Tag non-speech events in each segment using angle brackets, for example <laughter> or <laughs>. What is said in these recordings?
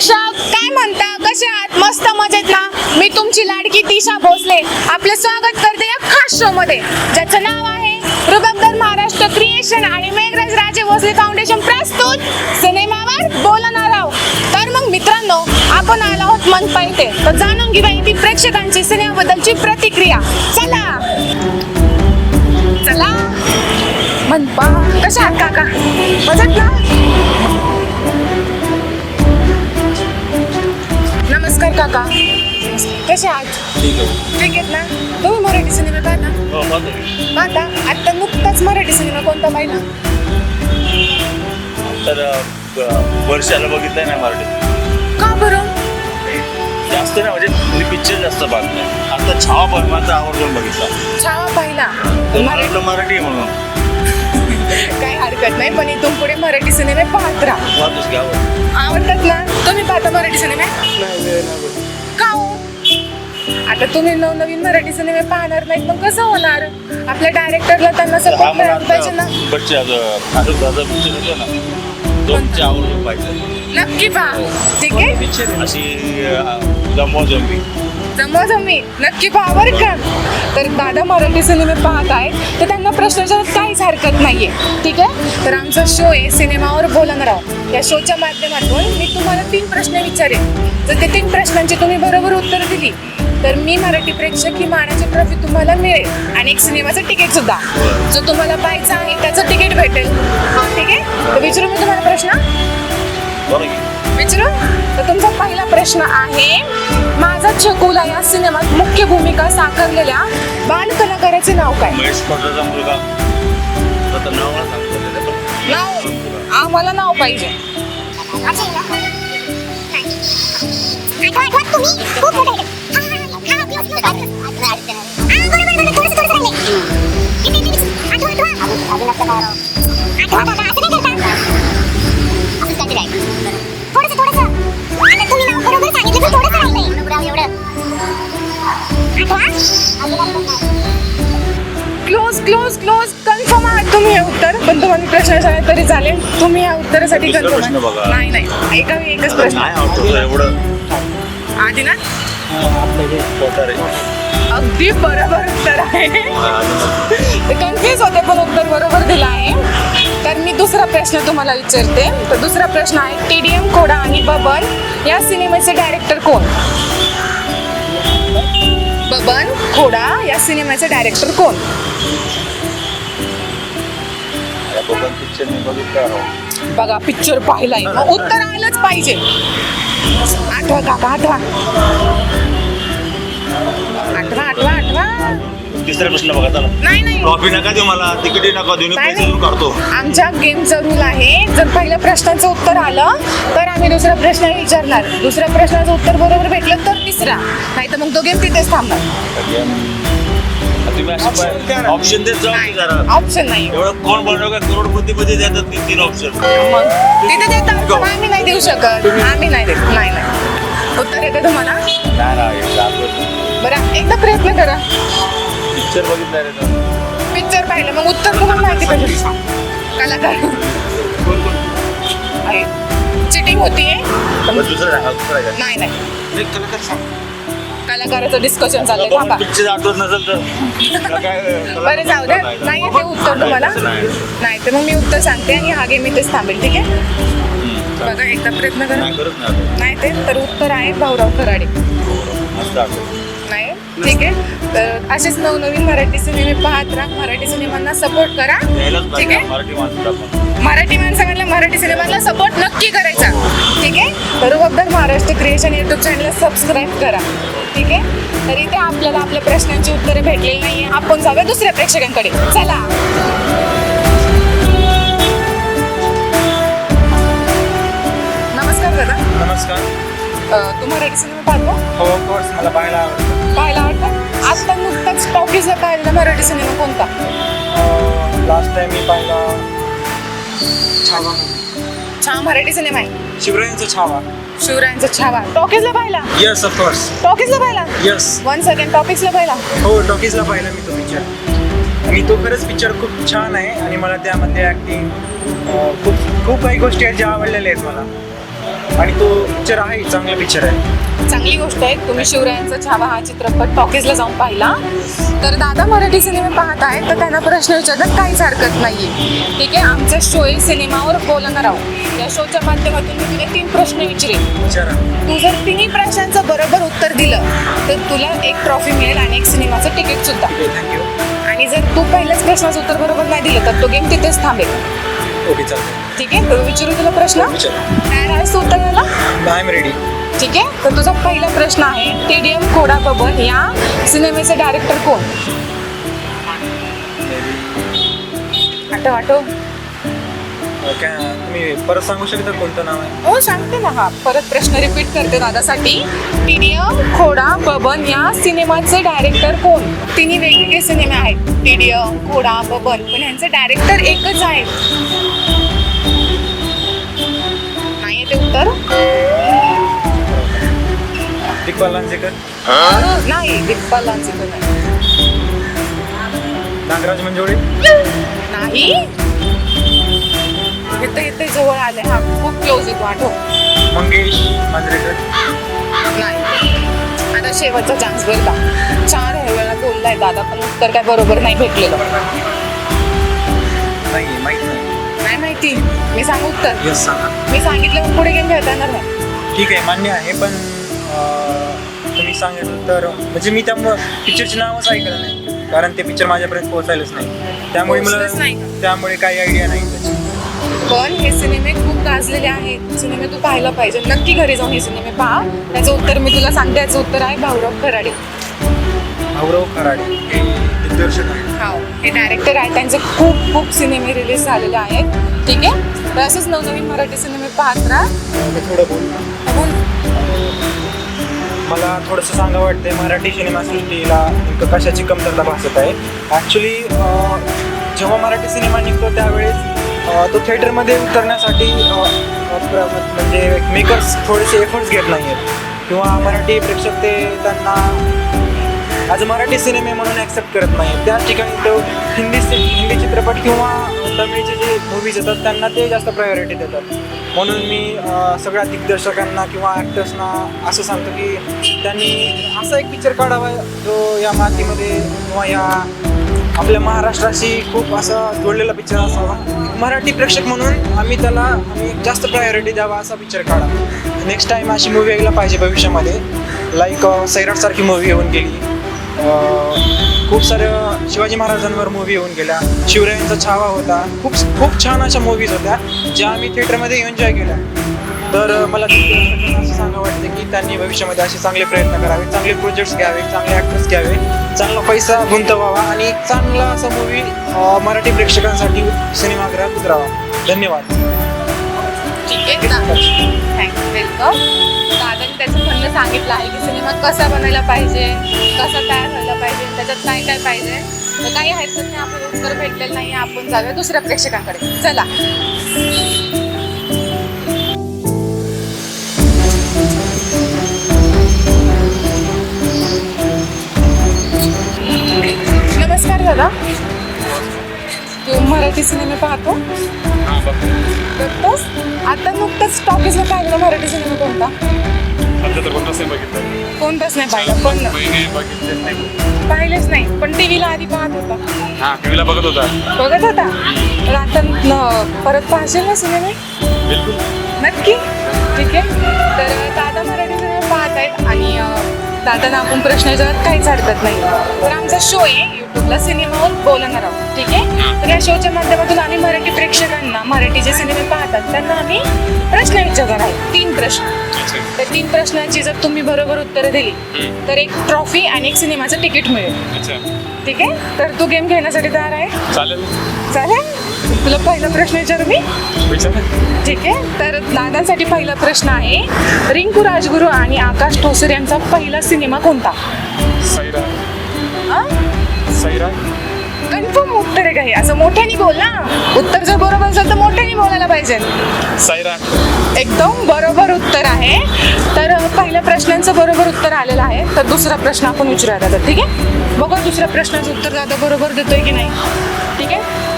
प्रेक्षक काय म्हणता? कसे आहात? मस्त मजेत ना? मी तुमची लाडकी दिशा भोसले. आपले स्वागत करते या खास शो मध्ये. ज्याचं नाव आहे रुबाबदार महाराष्ट्र क्रिएशन आणि मेघराज राजे भोसले फाउंडेशन प्रस्तुत सिनेमावर बोलणार आहोत. तर मग मित्रांनो आपण आलो आहोत मन पाहिजे तर जाणून घेऊया ती प्रेक्षकांची सिनेमाबद्दलची प्रतिक्रिया. चला! चला! मनपा कशा आहात काका? मजेत ना? कसे आहात? ठीक आहे ठीक आहेत ना? तुम्ही मराठी सिनेमा पाहता? हो पाहतो? आता नुकताच मराठी सिनेमा कोणता पाहिला? तर वर्षाला बघितलंय नाही मराठी. का बरं? जास्त नाही म्हणजे मी पिक्चर जास्त पाहत नाही. आता छावा पण माझा आवर्जून बघितला. छावा पाहिला? तर मला मराठी वाटलं मराठी आहे म्हणून. काही हरकत नाही पण इथून पुढे मराठी सिनेमे पाहत राहा. पाहतोच घ्यावं आवडतात ना? तुम्ही पाहता मराठी सिनेमे? का हो आता तुम्ही नवनवीन मराठी सिनेमे पाहणार नाहीत मग कसं होणार? आपल्या डायरेक्टरला त्यांना हा सपोर्ट मिळाला पाहिजे ना. पाहिजे. नक्की पहा. ठीक आहे? अशी जमवा जमवी जमवाजमी नक्की पहा बरं का. तर दादा मराठी सिनेमे पाहत आहेत तर त्यांना प्रश्न विचारत काहीच हरकत नाहीये. ठीक आहे? तर आमचा शो आहे सिनेमावर बोलणार आहोत. या शोच्या माध्यमातून मी तुम्हाला तीन प्रश्न विचारेन. जर ते तीन प्रश्नांची तुम्ही बरोबर उत्तर दिली तर मी मराठी प्रेक्षक ही मानाची ट्रॉफी तुम्हाला मिळेल. आणि एक सिनेमाचं तिकीट सुद्धा. जो तुम्हाला पाहायचा आहे त्याचं तिकीट भेटेल. हा ठीक आहे? तर विचारू मी तुम्हाला प्रश्न? विचारू? तर तुमचा पहिला प्रश्न आहे माझा चकुला या सिनेमात मुख्य भूमिका साकारलेल्या बालकलाकाराचे नाव काय? महेश कोटराचा मुलगा. आता नाव मला सांगतो नाही, पण नाव? आम्हाला नाव पाहिजे. क्लोज क्लोज क्लोज कन्फर्म आहात तुम्ही हे उत्तर. पण तुम्हाला प्रश्न विचारले तरी चालेल. तुम्ही या उत्तरासाठी दुसरा कन्फर्म बघा. नाही नाही. वेळी एकच प्रश्न. नाही आवडतो एवढं. अगदी बरोबर उत्तर आहे. कन्फ्युज होते पण उत्तर बरोबर दिलं आहे. तर मी दुसरा प्रश्न तुम्हाला विचारते. तर दुसरा प्रश्न आहे टी डी एम कोडा आणि बबन या सिनेमाचे डायरेक्टर कोण? बबन खोडा या सिनेमाचे डायरेक्टर कोण? पिक्चर मी बघितलं राव. बघा पिक्चर पाहिलाय. उत्तर आलंच पाहिजे. आठवा काका आठवा. आठवा आठवा आठवा. तिसरा प्रश्न बघा चला नाही नाही. ट्रॉफी नका देऊ मला तिकीट नका देऊ मी नाही, पैसे देऊन काढतो. आमच्या गेमचा रूल आहे जर पहिल्या प्रश्नाचं उत्तर आलं तर आम्ही दुसरा प्रश्न विचारणार. दुसऱ्या प्रश्नाचं उत्तर बरोबर भेटलं तर तिसरा. नाही तर मग तो गेम तिथेच थांबणार. तुम्ही अशी ऑप्शन देत जाऊ की जरा. ऑप्शन नाही. एवढं कोण बनव का करोडपती मध्ये देतात तीन तीन ऑप्शन मग तिथे देतात पण आम्ही नाही देऊ शकत. आम्ही नाही देत. नाही नाही. उत्तर येते तुम्हाला? नाही एकदा प्रयत्न करा. पिक्चर बघितलं रे. पिक्चर पाहिलं. मग उत्तर तुम्हाला माहिती पाहिजे कलाकार. चिटिंग होतीये हा? नाही नाही. कलाकाराचं डिस्कशन चाललंय थांबा. पिक्चर आठवत नसेल तर. <laughs> काय बरं जाऊ द्या. नाही ते उत्तर तुम्हाला. नाही. नाही. तर मग मी उत्तर सांगते आणि हा गेम इथेच थांबेल ठीक आहे. बघा एकदा प्रयत्न करा. नाही ते तर उत्तर आहे भाऊराव खराडे. नाही? ठीक आहे? तर असेच नवनवीन मराठी सिनेमे पाहत राहा. मराठी सिनेमांना सपोर्ट करा. ठीक आहे? मराठी पण. मराठी सिनेमांना सपोर्ट नक्की करायचा. ठीक आहे? तर बरोबर महाराष्ट्र क्रिएशन युट्यूब चॅनलला सबस्क्राईब करा. ठीक आहे? तर इथे आपल्याला आपल्या प्रश्नांची उत्तरे भेटलेली नाही आपण जाऊया दुसऱ्या प्रेक्षकांकडे. चला. नमस्कार दादा. नमस्कार. अं, तू मराठी सिनेमा पाहतो? हो कोर्स मला पाहायला आवडतं. पाहायला आवडतं आता नुकताच टॉकीजला पाहिलेला मराठी सिनेमा कोणता? लास्ट टाइम मी पाहिला छावा. छान मराठी सिनेमा आहे. शिवरायांचा छावा. शिवरायांचा छावा. टॉकीजला पाहिला? येस ऑफकोर्स टॉकीजला पाहिला? येस वन सेकंड टॉकीजला पाहिला? हो टॉकीजला पाहिला मी तो पिक्चर आणि तो खरंच पिक्चर खूप छान आहे आणि मला त्यामध्ये ॲक्टिंग खूप खूप काही गोष्टी आहेत ज्या आवडलेल्या आहेत मला. आणि तो पिक्चर आहे चांगला पिक्चर आहे. चांगली गोष्ट आहे. तुम्ही शिवरायांचा छावा हा चित्रपट टॉकीजला जाऊन पाहिला. तर दादा मराठी सिनेमे पाहत आहे तर त्यांना प्रश्न विचारण्यात काहीच हरकत नाहीये. ठीक आहे आमचा शो आहे सिनेमावर बोलणार आहोत. या शोच्या माध्यमातून मी तुला तीन प्रश्न विचारेन. विचारा. तू जर तिन्ही प्रश्नांचं बरोबर उत्तर दिलं तर तुला एक ट्रॉफी मिळेल आणि एक सिनेमाचं तिकीट सुद्धा. थँक्यू आणि जर तू पहिल्याच प्रश्नाचं उत्तर बरोबर नाही दिलं तर तो गेम तिथेच थांबेल. ठीक आहे विचारू तुला प्रश्न? तयार आहेस तू उत्तर द्यायला आय एम रेडी ठीक आहे? तर तुझा पहिला प्रश्न आहे T D M Khoda Baban या सिनेमेचे डायरेक्टर कोण? आठव आठव. काय तुम्ही परत सांगू शकता कोणतं नाव आहे? हो सांगते ना. हा परत प्रश्न रिपीट करते दादासाठी. T D M Khoda Baban या सिनेमाचे डायरेक्टर कोण? तिन्ही वेगवेगळे सिनेमे आहेत. T D M Khoda Baban पण यांचे डायरेक्टर एकच आहेत नाही ते उत्तर? दिग्पाल लांजेकर नाही दिग्पाल लांजेकर नाही. नागराज मंजोळे नाही. इथे इथे जवळ आले. हा खूप क्लोज येतो आठव मंगेश मांजरेकर? नाही. आता शेवटचा चान्स बरं का. चार वेळा बोललाय दादा पण उत्तर काय बरोबर नाही भेटलेलं. नाही माहीत नाही. माहिती. मी सांगू उत्तर? मी सांगितलं मग पुढे गेम खेळता येणार नाही. ठीक आहे मान्य आहे पण तुम्ही सांगितलं तर म्हणजे मी त्या पिक्चरचे नावच ऐकलं नाही. कारण ते पिक्चर माझ्यापर्यंत पोहोचायलाच नाही. त्यामुळे पोहोचलंच नाही मला? त्यामुळे काही आयडिया नाही. त्याची पण हे सिनेमे खूप गाजलेले आहेत. सिनेमे तू पाहायला पाहिजे. नक्की घरी जाऊन हे सिनेमे पहा. त्याचं उत्तर मी तुला सांगते. याचं उत्तर आहे भाऊराव खराडे. गौरव खराडे. हे दिग्दर्शक आहे हा हे डायरेक्टर आहेत. त्यांचे खूप खूप सिनेमे रिलीज झालेले आहेत. ठीक आहे? तर असंच नवनवीन मराठी सिनेमे पाहत राहा. मी थोडं बोल मला थोडंसं सांगा वाटतंय मराठी सिनेमासृष्टीला नेमकं कशाची कमतरता भासत आहे? ॲक्च्युली जेव्हा मराठी सिनेमा निघतो त्यावेळेस तो थिएटरमध्ये उतरण्यासाठी प्र- म्हणजे मेकर्स थोडेसे एफर्ट्स घेत नाही आहेत किंवा मराठी प्रेक्षक ते त्यांना ॲज अ मराठी सिनेमे म्हणून ॲक्सेप्ट करत नाही त्या ठिकाणी तो हिंदी हिंदी चित्रपट किंवा तमिळचे जे मूवीज येतात त्यांना ते जास्त प्रायोरिटी देतात. म्हणून मी सगळ्या दिग्दर्शकांना किंवा ॲक्टर्सना असं सांगतो की त्यांनी असा एक पिक्चर काढावा जो या मातीमध्ये किंवा या आपल्या महाराष्ट्राशी खूप असा जोडलेला पिक्चर असावा. मराठी प्रेक्षक म्हणून आम्ही त्याला आम्ही जास्त प्रायोरिटी द्यावा असा पिक्चर काढा नेक्स्ट टाईम अशी मूवी यायला पाहिजे भविष्यामध्ये. लाईक सैराटसारखी मूवी येऊन गेली. खूप साऱ्या शिवाजी महाराजांवर मूवी येऊन गेल्या. शिवरायांचा छावा होता. खूप खूप छान अशा मूवीज होत्या ज्या आम्ही थिएटरमध्ये एन्जॉय केल्या. तर मला असं सांगा वाटतं की त्यांनी भविष्यामध्ये असे चांगले प्रयत्न करावे चांगले प्रोजेक्ट्स घ्यावे चांगले ॲक्टर्स घ्यावे चांगला पैसा गुंतवावा आणि चांगला असा मूवी मराठी प्रेक्षकांसाठी सिनेमागृहात उतरावा. धन्यवाद. ठीक आहे. थँक्यू वेलकम दादाने त्याचं म्हणणं सांगितलं आहे की सिनेमा कसा बनायला पाहिजे कसा तयार व्हायला पाहिजे त्याच्यात काय काय पाहिजे तर काही हरकत नाही आपल्याला उत्तर भेटलेलं नाही आपण जाऊया दुसऱ्या प्रेक्षकांकडे. चला. नमस्कार दादा. तू मराठी सिनेमे पाहतो? बघतोस. आता नुकतंच टॉकीजला पाहिलं मराठी सिनेमा कोणता? आता तर कोणताच नाही बघितलं. कोणताच नाही पाहिला. पण महिने नाही. पाहिलेच नाही. पण टीव्हीला आधी पाहत होता. हा टीव्हीला बघत होता. बघत होता? तर आता न- परत पाहशील ना सिनेमे बिलकुल. नक्की. ठीक आहे. तर दादा मराठी सिनेमा पाहत आहेत आणि अं, दादांना आपण प्रश्न विचारत काहीच हरकत नाही. तर आमचा शो आहे युट्यूबला सिनेमावर बोलणार आहोत ठीक आहे? तर या शोच्या माध्यमातून आम्ही मराठी प्रेक्षकांना मराठी जे सिनेमे पाहतात त्यांना आम्ही प्रश्न विचारणार आहोत. तीन प्रश्न. तर तीन प्रश्नांची जर तुम्ही बरोबर उत्तरं दिली तर एक ट्रॉफी आणि एक सिनेमाचं तिकीट मिळेल. ठीक आहे? तर तू गेम खेळण्यासाठी तयार आहे? चालेल. चालेल? तुला पहिला प्रश्न विचारू मी? ठीक आहे. तर दादांसाठी पहिला प्रश्न आहे रिंकू राजगुरू आणि आकाश ठोसर यांचा पहिला सिनेमा कोणता? सैरा. आ? सैरा. कन्फर्म उत्तर आहे काही असं मोठ्याने बोल ना. उत्तर जर बरोबर असेल तर मोठ्याने बोलायला पाहिजे. सैरा. एकदम बरोबर उत्तर आहे. तर पहिल्या प्रश्नांचं बरोबर उत्तर आलेलं आहे. तर दुसरा प्रश्न आपण विचारूया दादा ठीक आहे? बघा दुसऱ्या प्रश्नाचं उत्तर दादा बरोबर देतोय की नाही.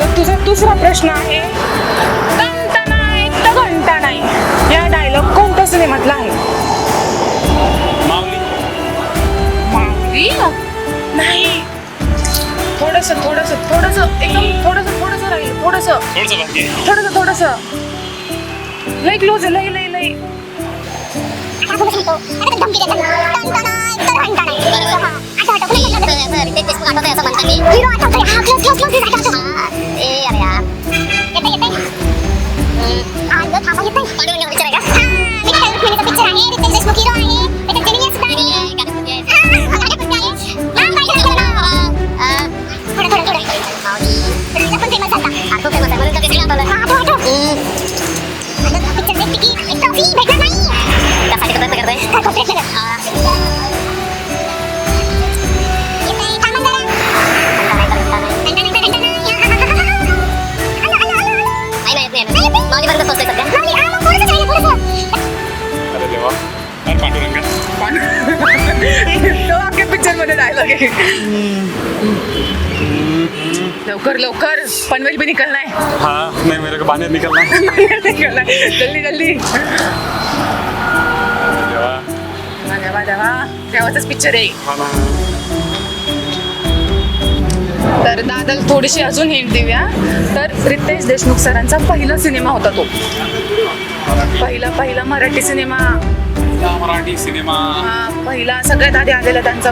तर तुझा दुसरा प्रश्न आहे घंटा नाही तर घंटा नाही या डायलॉग कोणत्या सिनेमातला आहे? माऊली. माऊली? नाही. थोडस थोडस थोडस एकदम थोडस थोडस राहील थोडस. थोडंसं थोडस थोडस. लई क्लोज आहे लई लई やつ見てって、あとでその中に。色当たったり、あ、クロスクロスクロス出た、クロス。पिक्चरमध्ये डायलॉग आहे. लवकर लवकर. पनवेल भी निकलना है हाँ नहीं मेरे को बाहर निकलना है निकलना है जल्दी जल्दी. देवा. देवा देवा देवा. देवाचाच पिक्चर आहे. हा ना. तर दादल थोडीशी अजून हिंट देऊया. तर रितेश देशमुख सरांचा पहिला सिनेमा होता तो. पहिला पहिला मराठी सिनेमा पहिला मराठी सिनेमा. पहिला सगळ्यात आधी आलेला त्यांचा.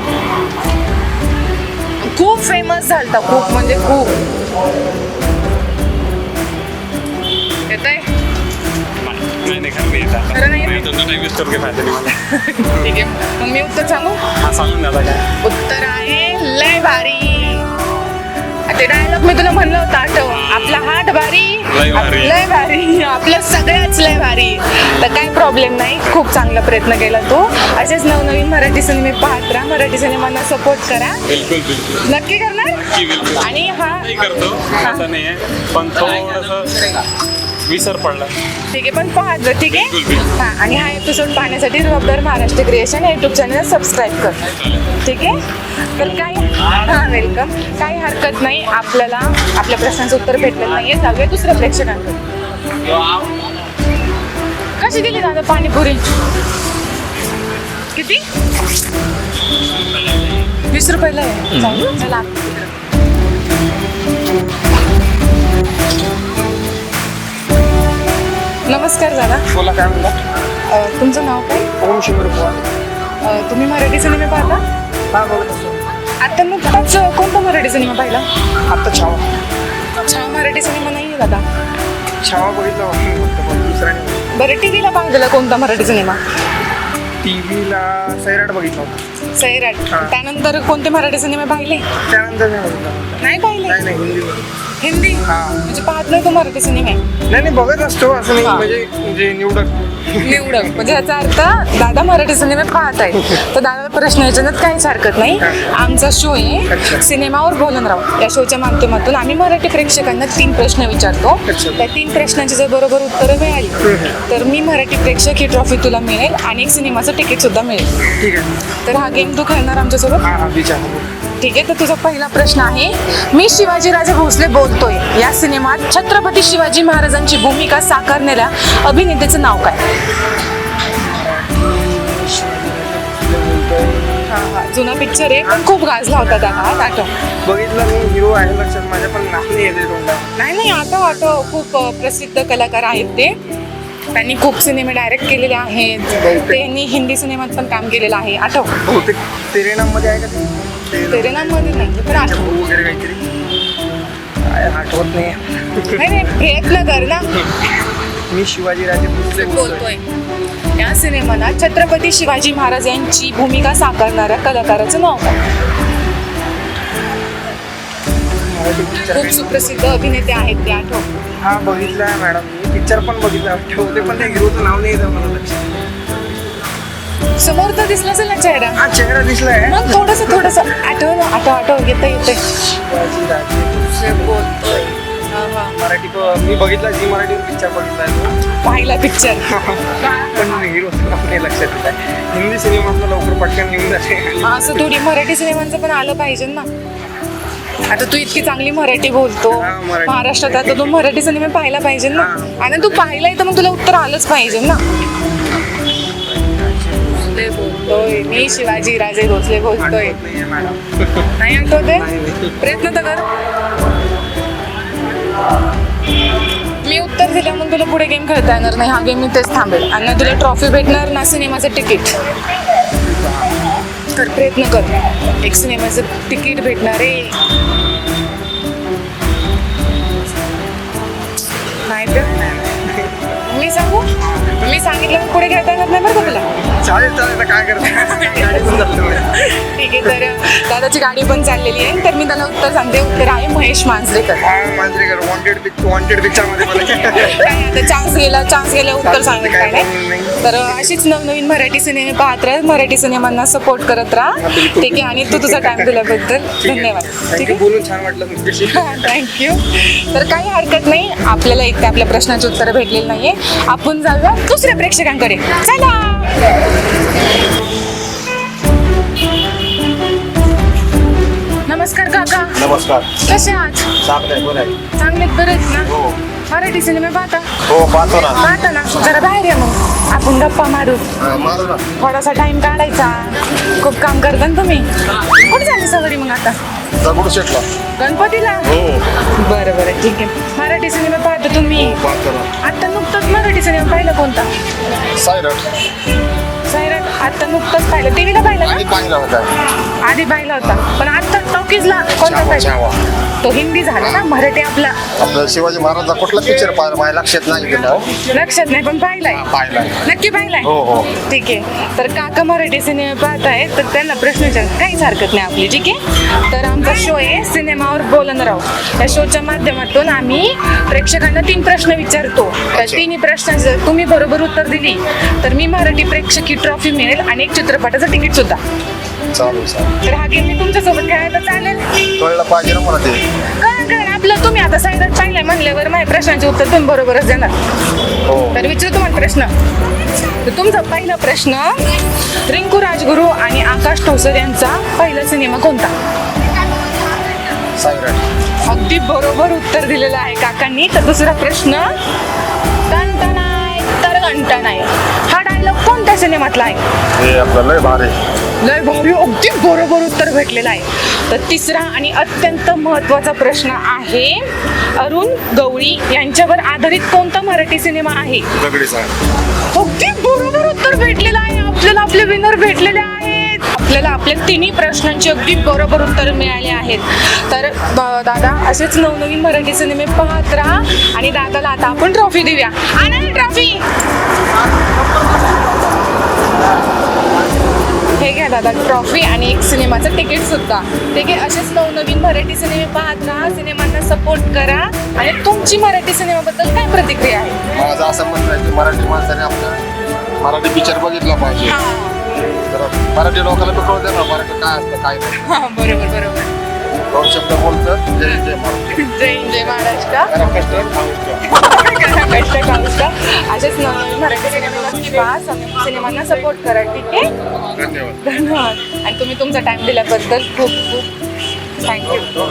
खूप फेमस झालता खूप म्हणजे खूप. येत आहे नाही नाही खरं नाही येत खरं नाही येत? नाही तुमचा टाइम वेस्ट करू काय फायदा नाही मला. ठीक आहे मग मी उत्तर सांगू? हा सांगून द्या आता काय. उत्तर आहे लय भारी. ते डायलॉग मी तुला म्हणलं होतं आठव आपला हात भारी लय भारी. लय भारी आपलं सगळ्याच लय भारी. तर काही प्रॉब्लेम नाही खूप चांगला प्रयत्न केला तू. असेच नवनवीन मराठी सिनेमे पाहत राहा. मराठी सिनेमांना सपोर्ट करा. बिलकुल बिलकुल. नक्की करणार? बिलकुल. आणि हा नाही करतो असं नाही आहे पण थोडंसं विसर पडला. ठीक आहे पण पाहत जा ठीक आहे. हा आणि हा एपिसोड पाहण्यासाठी जबाबदार Maharashtra creation YouTube channel subscribe कर. ठीक आहे? तर काही हां वेलकम काही हरकत नाही आपल्याला आपल्या प्रश्नांचं उत्तर भेटलेलं नाही आहे जाऊया दुसऱ्या प्रेक्षकांकडे कशी दिली दादा पाणीपुरी? किती? वीस रुपयाला आहे. चला. नमस्कार दादा. बोला काय म्हणता? तुमचं नाव काय? ओम अ, तुम्ही मराठी सिनेमे पाहता? हा बघत असतो आता नुकताच कोणता मराठी सिनेमा पाहिला? आत्ता छावा. छान मराठी सिनेमा नाही आहे दादा. छावा बघितला वाटतं दुसरा नाही. बरं टी व्हीला पाहिलेला कोणता मराठी सिनेमा? टी व्हीला सैराट बघितला होता. सैराट. त्यानंतर कोणते मराठी सिनेमे पाहिले? त्यानंतर नाही बघितला. नाही पाहिले? नाही नाही हिंदी बघितला. हिंदी? हा. म्हणजे पाहत नाही तो मराठी सिनेमे. नाही नाही बघत असतो असं नाही हा. म्हणजे म्हणजे निवडक. निवडक. म्हणजे याचा अर्थ दादा मराठी सिनेमे पाहत आहे तर दादा प्रश्न याच्यात काहीच हरकत नाही. आमचा शो आहे. सिनेमावर बोलून राहू या शोच्या माध्यमातून आम्ही मराठी प्रेक्षकांना तीन प्रश्न विचारतो. अच्छा. त्या तीन प्रश्नांची जर बरोबर उत्तरं मिळाली तर मी मराठी प्रेक्षक ही ट्रॉफी तुला मिळेल आणि एक सिनेमाचं तिकीट सुद्धा मिळेल. ठीक आहे. तर हा गेम तू खेळणार आमच्यासोबत? हा हा विचार. ठीक आहे तर तुझा पहिला प्रश्न आहे मी शिवाजीराजे भोसले बोलतोय. या सिनेमात छत्रपती शिवाजी महाराजांची भूमिका साकारणाऱ्या अभिनेत्याचं नाव काय? हा हा जुना पिक्चर आहे पण खूप गाजला होता त्या काळात आठव. बघितलं मी हिरो आहे लक्षात माझ्या पण नाही येते नाही नाही आठव आठव खूप प्रसिद्ध कलाकार आहेत ते. त्यांनी खूप सिनेमे डायरेक्ट केलेले आहेत. त्यांनी हिंदी सिनेमात पण काम केलेलं आहे. आठव. बहुतेक तेरेनामध्ये आहे का ते? ते- तेरे नाममध्ये नाही पण आठव भाऊ वगैरे काहीतरी. काय आठवत नाही. नाही नाही प्रयत्न कर ना मी शिवाजीराजे भोसले बोलतोय. या सिनेमाला छत्रपती शिवाजी महाराज यांची भूमिका साकारणाऱ्या कलाकाराचं नाव. काय खूप सुप्रसिद्ध अभिनेते आहेत ते आठव हा बघितला आहे मॅडम मी पिक्चर पण बघितला. ठेवते पण त्या हिरोचं नाव नाही मला लक्षात. समोर तर दिसला असेल ना चेहरा. हा चेहरा दिसलाय. मग थोडस थोडस आठव आठव आठव येतं येते. मराठी मी बघितला जी मराठी पिक्चर बघितला. पाहिला पिक्चर पण नाही लक्षात येत आहे हिंदी सिनेमातलं लवकर पटकन येऊन जाते. असं थोडी मराठी सिनेमांचं पण आलं पाहिजे ना. आता तू इतकी चांगली मराठी बोलतो. महाराष्ट्रात आता तू मराठी सिनेमे पाहायला पाहिजे ना. आणि तू पाहिलाय तर मग तुला उत्तर आलंच पाहिजे ना. भोसले बोलतोय. मी शिवाजी राजे भोसले बोलतोय. नाही आठवते? प्रयत्न तर कर. मी उत्तर दिलं म्हणून तुला पुढे गेम खेळता येणार नाही. हा गेम मी तेच थांबेल. आणि तुला ट्रॉफी भेटणार ना सिनेमाचं तिकीट कर प्रयत्न कर. एक सिनेमाचं तिकीट भेटणार आहे. नाही मी सांगू? मी सांगितलं पुढे खेळता येणार नाही बरं का तुला? चालेल चालेल काय करतो. ठीक आहे तर दादाची गाडी पण चाललेली आहे. तर मी त्याला उत्तर सांगते. उत्तर आहे Mahesh Manjrekar. Manjrekar wanted picture wanted पिक्चरमध्ये मला. काय आता चान्स गेला चान्स गेला उत्तर सांगत काय नाही. तर अशीच नवनवीन मराठी सिनेमे पाहत राहा. मराठी सिनेमांना सपोर्ट करत राहा. ठीक आहे आणि तू तुझा टाइम दिल्याबद्दल धन्यवाद. ठीक आहे? बोलून छान वाटलं तुमच्याशी. <laughs> थँक्यू तर काही हरकत नाही. आपल्याला इथे आपल्या प्रश्नाची उत्तरं भेटलेली नाहीये. आपण जाऊया दुसऱ्या प्रेक्षकांकडे. चला! नमस्कार काका. नमस्कार. कसे आहात? चांगलं आहे बरं आहे. चांगले बरेच ना? हो. मराठी सिनेमे पाहता? हो पाहतो ना. पाहता ना? जरा बाहेर या मग. आपण गप्पा मारू. हा, मारू ना. थोडासा टाइम काढायचा. खूप काम करता ना तुम्ही. कुठे झाली सवरी मग आता? दगडू शेटला गणपतीला? हो. बरं बरं ठीक आहे. मराठी सिनेमा पाहता तुम्ही? पाहतो ना. आता नुकतंच मराठी सिनेमा पाहिला कोणता? सायरट सायराट आता नुकतंच पाहिलं. टीव्हीला पाहिलं आणि पाहिला होता. आधी पाहिला होता. पण आता टॉकीजला कोणता छावा पाहिला? छावा. तो हिंदी झाला ना मराठी आपला. आपलं शिवाजी महाराजचा कुठला पिक्चर पाहिला माझ्या लक्षात नाही गेलं. हो. लक्षात नाही पण पाहिलाय. पाहिलाय. नक्की पाहिलाय? हो हो. ठीक आहे. तर काका मराठी सिनेमा पाहत आहे तर त्यांना प्रश्न विचार काहीच हरकत नाही आपली ठीक आहे? तर आमचा शो आहे सिनेमावर बोलणं राहू या शोच्या माध्यमातून आम्ही प्रेक्षकांना तीन प्रश्न विचारतो. त्या तिन्ही प्रश्नांचं जर तुम्ही बरोबर उत्तर दिली. तर मी मराठी प्रेक्षकी ट्रॉफी मिळेल आणि एक चित्रपटाचं तिकीट सुद्धा. चालू चालू तर हा गेम मी तुमच्यासोबत खेळायला चालेल? कळलं पाहिजे ना मला ते. कारण कारण आपलं तुम्ही आता सायरट पाहिलंय म्हणल्यावर माझ्या प्रश्नांचे उत्तर तुम्ही बरोबरच देणार. हो. तर विचारू तुम्हाला प्रश्न. तर तुमचा पहिला प्रश्न रिंकू राजगुरू आणि आकाश ठोसर यांचा पहिला सिनेमा कोणता? सायरट अगदी बरोबर उत्तर दिलेलं आहे काकांनी. तर दुसरा प्रश्न घंटा नाही तर घंटा नाही हा डायलॉग कोणत्या सिनेमातला आहे? हे लय भारी. लय भारी अगदी बरोबर उत्तर भेटलेलं आहे. तर तिसरा आणि अत्यंत महत्त्वाचा प्रश्न आहे अरुण गवळी यांच्यावर आधारित कोणता मराठी सिनेमा आहे? दगडी साहेब अगदी बरोबर उत्तर भेटलेलं आहे. आपल्याला आपले विनर भेटलेले आहेत. आपल्याला आपल्या तिन्ही प्रश्नांची अगदी बरोबर उत्तर मिळाले आहेत. तर ब- दादा असेच नवनवीन मराठी सिनेमे पाहत राहा. आणि दादाला आता आपण ट्रॉफी देऊया. आणा ट्रॉफी हे घ्या दादा ट्रॉफी आणि एक सिनेमाचं तिकीट सुद्धा. ठीक आहे? असेच नवनवीन मराठी सिनेमे पाहत राहा. सिनेमांना सपोर्ट करा. आणि तुमची मराठी सिनेमाबद्दल काय प्रतिक्रिया आहे? माझं असं म्हणणं आहे की मराठी माणसाने आपल्या मराठी पिक्चर बघितला पाहिजे. तर मराठी लोकांना कळू दे ना मराठी काय असतं काय हा बरोबर बरोबर. दोन शब्द बोलतं जय जय मराठी जय जय महाराष्ट्र. <laughs> कष्ट. कष्ट काढूचा असेच मराठी सिनेमा नक्की पहा सम- सिनेमांना सपोर्ट करा ठीक आहे? धन्यवाद. धन्यवाद. आणि तुम्ही तुमचा टाइम दिल्याबद्दल खूप खूप थँक्यू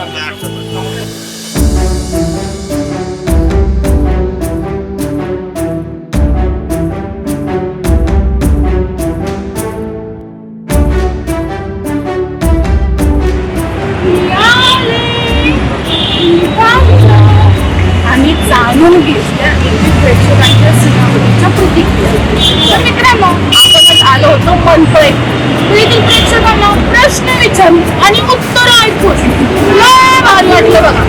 आणि उत्तर ऐकून. लय भारी वाटलं बघा.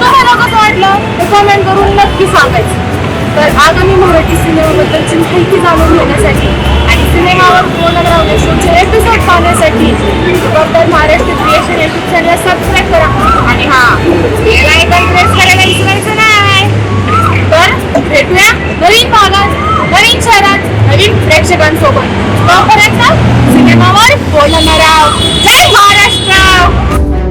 तुम्हाला कसं वाटलं? ते कमेंट करून नक्की सांगायचं. तर आगामी मराठी सिनेमाबद्दलची माहिती जाणून घेण्यासाठी आणि सिनेमावर बोलत राहणे शोचे एपिसोड पाहण्यासाठी doctor Maharashtra creation YouTube channel subscribe करा. आणि हा बेल आयकॉन प्रेस करायला विसरायचं ना भेटूया नवीन भागात नवीन शहरात नवीन प्रेक्षकांसोबत. तोपर्यंत सिनेमावर बोलणार आहोत. जय महाराष्ट्र!